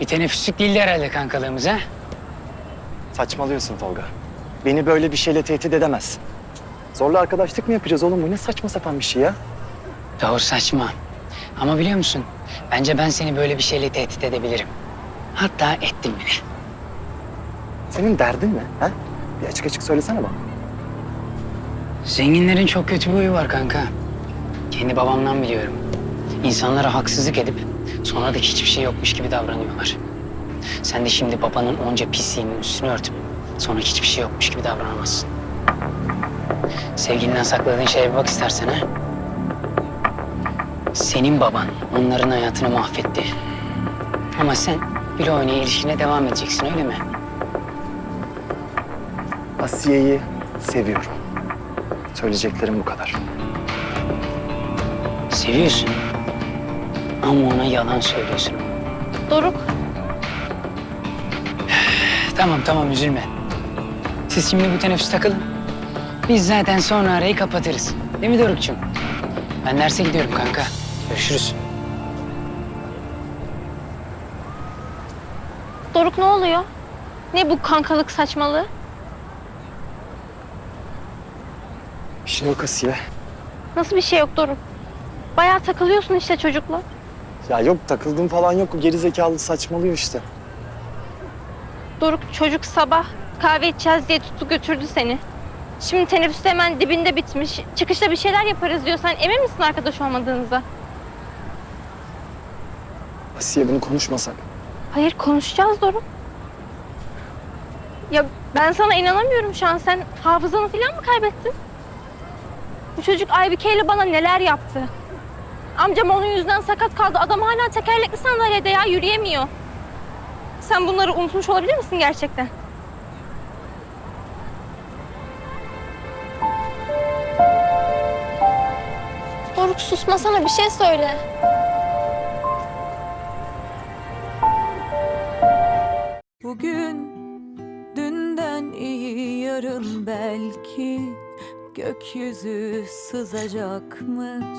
Bir teneffüslük değildi herhalde kankalığımız ha? Saçmalıyorsun Tolga. Beni böyle bir şeyle tehdit edemezsin. Zorla arkadaşlık mı yapacağız oğlum? Bu ne saçma sapan bir şey ya? Doğru saçma. Ama biliyor musun? Bence ben seni böyle bir şeyle tehdit edebilirim. Hatta ettim bile. Senin derdin ne? Ha? Bir açık açık söylesene bana. Zenginlerin çok kötü bir huyu var kanka. Kendi babamdan biliyorum. İnsanlara haksızlık edip sonra da hiçbir şey yokmuş gibi davranıyorlar. Sen de şimdi babanın onca pisliğinin üstünü örtüp sonra hiçbir şey yokmuş gibi davranamazsın. Sevgilinden sakladığın şeye bir bak istersen ha. Senin baban onların hayatını mahvetti. Ama sen bile oynaya ilişkine devam edeceksin öyle mi? Asiye'yi seviyorum. Söyleyeceklerim bu kadar. Seviyorsun. Ama ona yalan söylüyorsun. Doruk, Tamam tamam üzülme. Siz şimdi bu teneffüs takılın. Biz zaten sonra arayı kapatırız. Değil mi Doruk'cum? Ben derse gidiyorum kanka. Görüşürüz. Doruk ne oluyor? Ne bu kankalık saçmalığı? Bir şey yok Asiye. Nasıl bir şey yok Doruk? Bayağı takılıyorsun işte çocukla. Ya yok takıldım falan yok. O geri zekalı saçmalıyor işte. Doruk çocuk sabah kahve içeceğiz diye tuttu götürdü seni. Şimdi teneffüste hemen dibinde bitmiş. Çıkışta bir şeyler yaparız diyorsan emin misin arkadaş olmadığınıza? Asiye bunu konuşmasak. Hayır konuşacağız Doruk. Ya ben sana inanamıyorum şu an. Sen hafızanı falan mı kaybettin? Bu çocuk Aybike ile bana neler yaptı? Amcam onun yüzünden sakat kaldı. Adam hala tekerlekli sandalyede ya yürüyemiyor. Sen bunları unutmuş olabilir misin gerçekten? Doruk susmasana bir şey söyle. Bugün dünden iyi yarın belki gökyüzü sızacakmış